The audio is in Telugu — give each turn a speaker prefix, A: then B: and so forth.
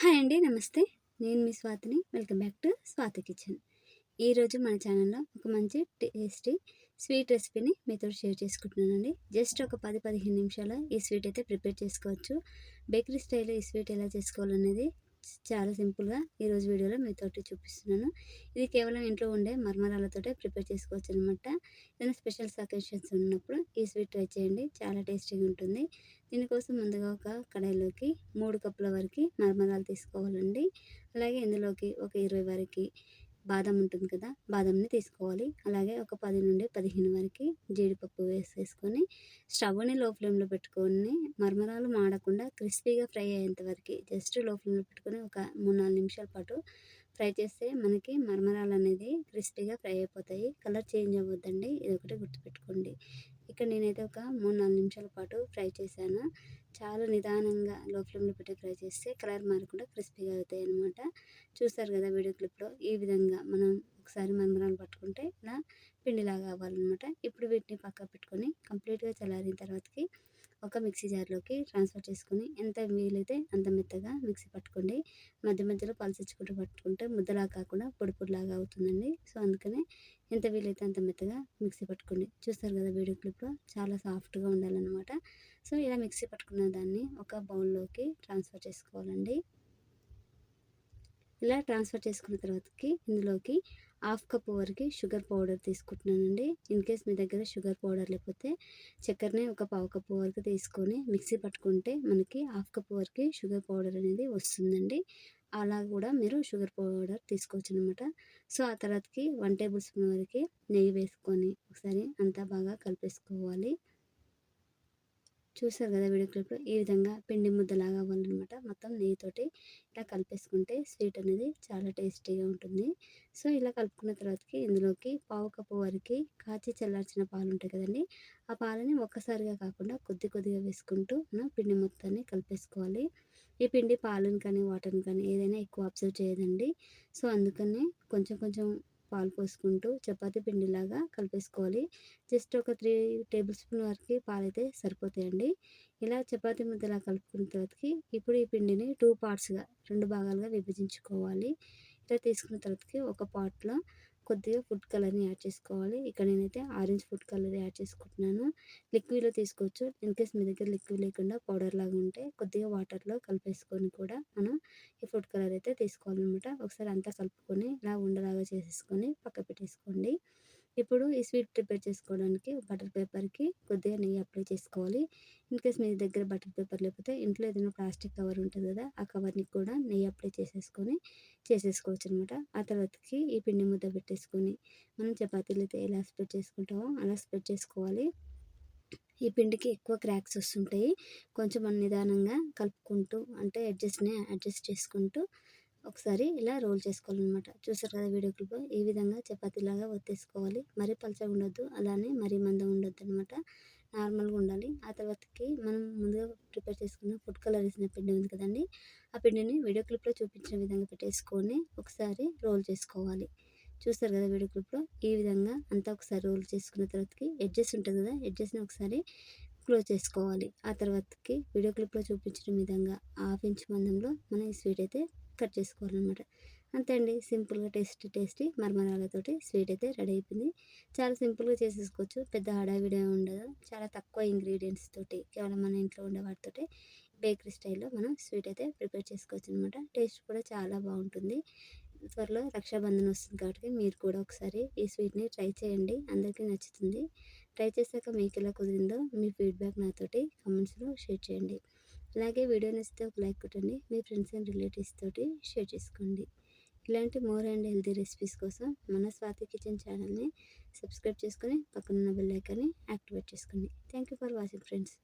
A: హాయ్ అండి నమస్తే. నేను మీ స్వాతిని. Welcome back to Swathi kitchen. ఈరోజు మన ఛానల్లో ఒక మంచి టేస్టీ స్వీట్ రెసిపీని మీతో షేర్ చేసుకుంటున్నానండి. జస్ట్ ఒక పది పదిహేను నిమిషాల ఈ స్వీట్ అయితే ప్రిపేర్ చేసుకోవచ్చు. బేకరీ స్టైల్లో ఈ స్వీట్ ఎలా చేసుకోవాలనేది చాలా సింపుల్గా ఈరోజు వీడియోలో మీతోటి చూపిస్తున్నాను. ఇది కేవలం ఇంట్లో ఉండే మర్మరాలతోటే ప్రిపేర్ చేసుకోవచ్చు అనమాట ఏదైనా స్పెషల్ సకేషన్స్ ఉన్నప్పుడు ఈ స్వీట్ ట్రై చేయండి. చాలా టేస్టీగా ఉంటుంది. దీనికోసం ముందుగా ఒక కడాయిలోకి మూడు కప్పుల వరకు మర్మరాలు తీసుకోవాలండి. అలాగే ఇందులోకి ఒక ఇరవై వరకు బాదం ఉంటుంది కదా బాదంని తీసుకోవాలి. అలాగే ఒక పది నుండి పదిహేను వరకు జీడిపప్పు వేసేసుకొని స్టవ్ని లో ఫ్లేమ్లో పెట్టుకొని మరమరాలు మాడకుండా క్రిస్పీగా ఫ్రై అయ్యేంత వరకు జస్ట్లో ఫ్లేమ్లో పెట్టుకొని ఒక మూడు నాలుగు నిమిషాల పాటు ఫ్రై చేస్తే మనకి మరమరాలు అనేది క్రిస్పీగా ఫ్రై అయిపోతాయి. కలర్ చేంజ్ అవ్వద్దండి. ఇది ఒకటి గుర్తుపెట్టుకోండి. ఇక్కడ నేనైతే ఒక మూడు నాలుగు నిమిషాల పాటు ఫ్రై చేశాను. చాలా నిదానంగా లో ఫ్లేమ్లో పెట్టి ఫ్రై చేస్తే కలర్ మారకుండా క్రిస్పీగా అవుతాయి అనమాట చూస్తారు కదా వీడియో క్లిప్లో ఈ విధంగా మనం ఒకసారి మరమరాలు పట్టుకుంటే ఇలా పిండిలాగా అవ్వాలన్నమాట. ఇప్పుడు వీటిని పక్క పెట్టుకొని కంప్లీట్గా చల్లారిన తర్వాతకి ఒక మిక్సీ జార్లోకి ట్రాన్స్ఫర్ చేసుకుని ఎంత వీలైతే అంత మెత్తగా మిక్సీ పట్టుకోండి. మధ్య మధ్యలో పలసించుకుంటూ పట్టుకుంటే ముద్దలా కాకుండా పొడి పొడిలాగా అవుతుందండి. సో అందుకనే ఎంత వీలైతే అంత మెత్తగా మిక్సీ పట్టుకోండి. చూస్తారు కదా వీడియో క్లిప్లో చాలా సాఫ్ట్గా ఉండాలన్నమాట. సో ఇలా మిక్సీ పట్టుకున్న దాన్ని ఒక బౌల్లోకి ట్రాన్స్ఫర్ చేసుకోవాలండి. ఇలా ట్రాన్స్ఫర్ చేసుకున్న తర్వాతకి ఇందులోకి హాఫ్ కప్ వరకు షుగర్ పౌడర్ తీసుకుంటున్నానండి. ఇన్ కేస్ మీ దగ్గర షుగర్ పౌడర్ లేకపోతే చక్కెరని ఒక పావు కప్పు వరకు తీసుకొని మిక్సీ పట్టుకుంటే మనకి హాఫ్ కప్ వరకు షుగర్ పౌడర్ అనేది వస్తుందండి. అలా కూడా మీరు షుగర్ పౌడర్ తీసుకోవచ్చు అనమాట సో ఆ తర్వాతకి వన్ టేబుల్ స్పూన్ వరకు నెయ్యి వేసుకొని ఒకసారి అంతా బాగా కలిపేసుకోవాలి. చూసారు కదా వీడియో క్లిప్లో ఈ విధంగా పిండి ముద్దలాగా ఉందనమాట మొత్తం నెయ్యితోటి ఇలా కలిపేసుకుంటే స్వీట్ అనేది చాలా టేస్టీగా ఉంటుంది. సో ఇలా కలుపుకున్న తర్వాతకి ఇందులోకి పావు కప్పు వరకు కాచి చల్లార్చిన పాలు ఉంటాయి కదండి. ఆ పాలని ఒక్కసారిగా కాకుండా కొద్ది కొద్దిగా వేసుకుంటూ మనం పిండి మొత్తాన్ని కలిపేసుకోవాలి. ఈ పిండి పాలను కానీ వాటర్ని కానీ ఏదైనా ఎక్కువ అబ్జర్వ్ చేయదండి. సో అందుకనే కొంచెం కొంచెం పాలు పోసుకుంటూ చపాతీ పిండిలాగా కలిపేసుకోవాలి. జస్ట్ ఒక త్రీ టేబుల్ స్పూన్ వరకు పాలైతే సరిపోతాయండి. ఇలా చపాతీ ముద్దలా కలుపుకున్న తర్వాతకి ఇప్పుడు ఈ పిండిని టూ పార్ట్స్గా రెండు భాగాలుగా విభజించుకోవాలి. ఇలా తీసుకున్న తర్వాతకి ఒక పార్ట్లో కొద్దిగా ఫుడ్ కలర్ని యాడ్ చేసుకోవాలి. ఇక్కడ నేనైతే ఆరెంజ్ ఫుడ్ కలర్ యాడ్ చేసుకుంటున్నాను. లిక్విడ్లో తీసుకోవచ్చు. ఇన్ కేస్ మీ దగ్గర లిక్విడ్ లేకుండా పౌడర్ లాగా ఉంటే కొద్దిగా వాటర్లో కలిపేసుకొని కూడా మనం ఈ ఫుడ్ కలర్ అయితే తీసుకోవాలన్నమాట. ఒకసారి అంతా కలుపుకొని ఇలా ఉండలాగా చేసేసుకొని పక్క పెట్టేసుకోండి. ఇప్పుడు ఈ స్వీట్ ప్రిపేర్ చేసుకోవడానికి బటర్ పేపర్కి కొద్దిగా నెయ్యి అప్లై చేసుకోవాలి. ఇన్ కేస్ మీ దగ్గర బటర్ పేపర్ లేకపోతే ఇంట్లో ఏదైనా ప్లాస్టిక్ కవర్ ఉంటుంది కదా ఆ కవర్ని కూడా నెయ్యి అప్లై చేసేసుకొని చేసేసుకోవచ్చు అనమాట ఆ తర్వాతకి ఈ పిండి ముద్ద పెట్టేసుకొని మనం చపాతీలు అయితే ఎలా స్ప్రెడ్ చేసుకుంటామో అలా స్ప్రెడ్ చేసుకోవాలి. ఈ పిండికి ఎక్కువ క్రాక్స్ వస్తుంటాయి. కొంచెం నిదానంగా కలుపుకుంటూ అంటే అడ్జస్ట్ని అడ్జస్ట్ చేసుకుంటూ ఒకసారి ఇలా రోల్ చేసుకోవాలన్నమాట. చూసారు కదా వీడియో క్లిప్? ఈ విధంగా చపాతీలాగా ఒత్తేసుకోవాలి. మరీ పలచగా ఉండొద్దు. అలానే మరీ మందం ఉండొద్దు అనమాట నార్మల్గా ఉండాలి. ఆ తర్వాతకి మనం ముందుగా ప్రిపేర్ చేసుకున్న ఫుడ్ కలర్ వేసిన పిండి ఉంది కదండి. ఆ పిండిని వీడియో క్లిప్లో చూపించిన విధంగా పెట్టేసుకొని ఒకసారి రోల్ చేసుకోవాలి. చూస్తారు కదా వీడియో క్లిప్లో? ఈ విధంగా అంతా ఒకసారి రోల్ చేసుకున్న తర్వాతకి ఎడ్జెస్ ఉంటుంది కదా? ఎడ్జెస్ని ఒకసారి క్లోజ్ చేసుకోవాలి. ఆ తర్వాతకి వీడియో క్లిప్లో చూపించిన విధంగా హాఫ్ ఇంచ్ మందంలో మనం ఈ స్వీట్ అయితే కట్ చేసుకోవాలన్నమాట. అంతే అండి. సింపుల్గా టేస్టీ టేస్టీ మరమరాలతోటి స్వీట్ అయితే రెడీ అయిపోయింది. చాలా సింపుల్గా చేసేసుకోవచ్చు. పెద్ద హడావిడే ఉండదు. చాలా తక్కువ ఇంగ్రీడియంట్స్ తోటి కేవలం మన ఇంట్లో ఉండే వాటితోటి బేకరీ స్టైల్లో మనం స్వీట్ అయితే ప్రిపేర్ చేసుకోవచ్చు అనమాట టేస్ట్ కూడా చాలా బాగుంటుంది. త్వరలో రక్షాబంధన్ వస్తుంది కాబట్టి మీరు కూడా ఒకసారి ఈ స్వీట్ని ట్రై చేయండి. అందరికీ నచ్చుతుంది. ట్రై చేశాక మీకు ఎలా కుదిరిందో మీ ఫీడ్బ్యాక్ నాతోటి కమెంట్స్లో షేర్ చేయండి. అలాగే వీడియో నచ్చితే ఒక లైక్ కొట్టండి మీ ఫ్రెండ్స్ అండ్ రిలేటివ్స్ తోటి షేర్ చేసుకోండి. ఇలాంటి మోర్ అండ్ హెల్తీ రెసిపీస్ కోసం మన స్వాతి కిచెన్ ఛానల్ని సబ్స్క్రైబ్ చేసుకొని పక్కనున్న బెల్ ఐకాన్ని యాక్టివేట్ చేసుకోండి. Thank you for watching friends.